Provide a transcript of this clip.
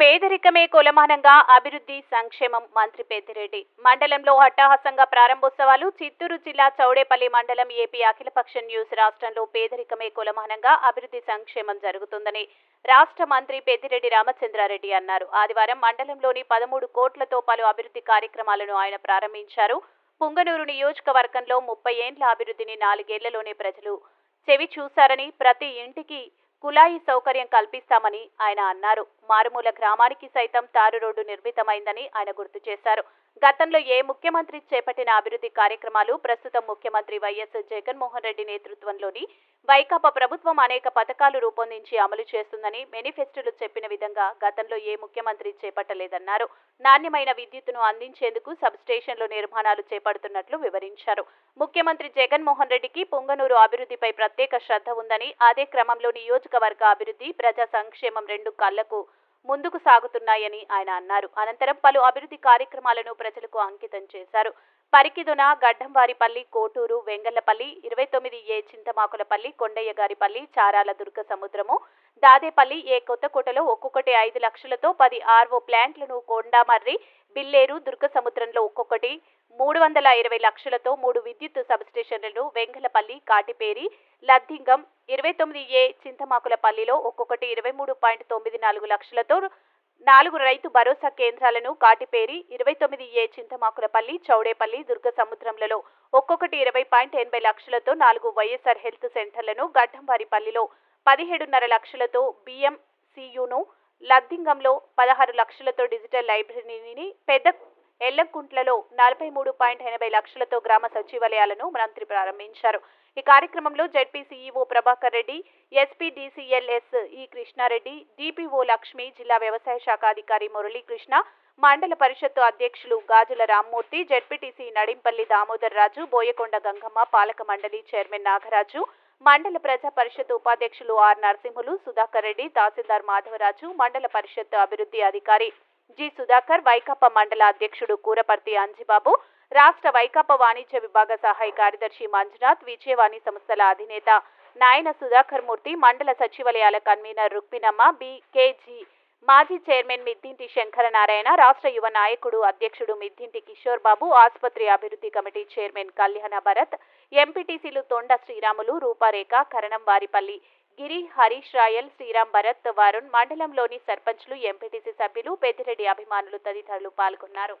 పేదరికమే కులమానంగా అభివృద్ధి సంక్షేమం మంత్రి పెద్దిరెడ్డి. మండలంలో హట్టాహసంగా ప్రారంభోత్సవాలు చిత్తూరు జిల్లా చౌడేపల్లి మండలం ఏపీ అఖిలపక్ష న్యూస్ రాష్ట్రంలో పేదరికమే కులమానంగా అభివృద్ధి సంక్షేమం జరుగుతుందని రాష్ట్ర మంత్రి పెద్దిరెడ్డి రామచంద్రారెడ్డి అన్నారు. ఆదివారం మండలంలోని పదమూడు కోట్లతో పలు అభివృద్ధి కార్యక్రమాలను ఆయన ప్రారంభించారు. పుంగనూరు నియోజకవర్గంలో ముప్పై ఏండ్ల అభివృద్ధిని నాలుగేళ్ళలోనే ప్రజలు చెవి చూశారని ప్రతి ఇంటికి కుళాయి సౌకర్యం కల్పిస్తామని ఆయన అన్నారు. మారుమూల గ్రామానికి సైతం తారు రోడ్డు నిర్మితమైందని ఆయన గుర్తు చేశారు. గతంలో ఏ ముఖ్యమంత్రి చేపట్టిన అభివృద్ధి కార్యక్రమాలు ప్రస్తుతం ముఖ్యమంత్రి వైఎస్ జగన్మోహన్ రెడ్డి నేతృత్వంలోని వైకాపా ప్రభుత్వం అనేక పథకాలు రూపొందించి అమలు చేస్తుందని మేనిఫెస్టోలో చెప్పిన విధంగా గతంలో ఏ ముఖ్యమంత్రి చేపట్టలేదన్నారు. నాణ్యమైన విద్యుత్తును అందించేందుకు సబ్ నిర్మాణాలు చేపడుతున్నట్లు వివరించారు. ముఖ్యమంత్రి జగన్మోహన్ రెడ్డికి పొంగనూరు అభివృద్ధిపై ప్రత్యేక శ్రద్ధ ఉందని అదే క్రమంలో నియోజకవర్గ అభివృద్ధి ప్రజా సంక్షేమం రెండు కళ్ళకు ముందుకు సాగుతున్నాయని ఆయన అన్నారు. అనంతరం పలు అభివృద్ధి కార్యక్రమాలను ప్రజలకు అంకితం చేశారు. పరికిదున గడ్డంవారిపల్లి కోటూరు వెంగళ్ళపల్లి ఇరవై తొమ్మిది ఏ చింతమాకులపల్లి కొండయ్యగారిపల్లి చారాల దుర్గ సముద్రము దాదేపల్లి ఏ కొత్తకోటలో ఒక్కొక్కటి ఐదు లక్షలతో పది ఆర్వో ప్లాంట్లను కొండామర్రి బిల్లేరు దుర్గ సముద్రంలో ఒక్కొక్కటి మూడు వందల ఇరవై లక్షలతో మూడు విద్యుత్ సబ్స్టేషన్లను వెంగళపల్లి కాటిపేరి లద్దింగం ఇరవై తొమ్మిది ఏ చింతమాకులపల్లిలో ఒక్కొక్కటి ఇరవై మూడు పాయింట్ తొమ్మిది నాలుగు లక్షలతో నాలుగు రైతు భరోసా కేంద్రాలను కాటిపేరి ఇరవై తొమ్మిది ఏ చింతమాకులపల్లి చౌడేపల్లి దుర్గ సముద్రంలలో ఒక్కొక్కటి ఇరవై పాయింట్ ఎనభై లక్షలతో నాలుగు వైఎస్ఆర్ హెల్త్ సెంటర్లను గడ్డంవారిపల్లిలో పదిహేడున్నర లక్షలతో బిఎంసియును లద్దింగంలో పదహారు లక్షలతో డిజిటల్ లైబ్రరీని పెద్ద ఎల్లంకుంట్లలో నలభై మూడు పాయింట్ ఎనభై లక్షలతో గ్రామ సచివాలయాలను మంత్రి ప్రారంభించారు. ఈ కార్యక్రమంలో ZP CEO Prabhakar Reddy SP DCLS E Krishna Reddy DPO Lakshmi జిల్లా వ్యవసాయ శాఖ అధికారి మురళీకృష్ణ మండల పరిషత్తు అధ్యక్షులు గాజుల రామ్మూర్తి జెడ్పీటీసీ నడింపల్లి దామోదర్ రాజు బోయకొండ గంగమ్మ పాలక మండలి చైర్మన్ నాగరాజు మండల ప్రజా పరిషత్ ఉపాధ్యక్షులు ఆర్ నరసింహులు సుధాకర్ రెడ్డి తహసీల్దార్ మాధవరాజు మండల పరిషత్ అభివృద్ధి అధికారి జి సుధాకర్ వైకాపా మండల అధ్యక్షుడు కూరపర్తి అంజిబాబు రాష్ట్ర వైకాపా వాణిజ్య విభాగ సహాయ కార్యదర్శి మంజునాథ్ విజయవాణి సంస్థల అధినేత నాయన సుధాకర్ మూర్తి మండల సచివాలయాల కన్వీనర్ రుక్మినమ్మ బికేజీ మాజీ చైర్మన్ మిద్దింటి శంకరనారాయణ రాష్ట్ర యువ నాయకుడు అధ్యక్షుడు మిద్దింటి కిషోర్ బాబు ఆసుపత్రి అభివృద్ధి కమిటీ చైర్మన్ కళ్యాణ భరత్ ఎంపీటీసీలు తొండ శ్రీరాములు రూపారేఖ కరణం వారిపల్లి గిరి హరీష్ రాయల్ శ్రీరామ్ భరత్ వరుణ్ మండలంలోని సర్పంచ్లు ఎంపీటీసీ సభ్యులు పెద్దిరెడ్డి అభిమానులు తదితరులు పాల్గొన్నారు.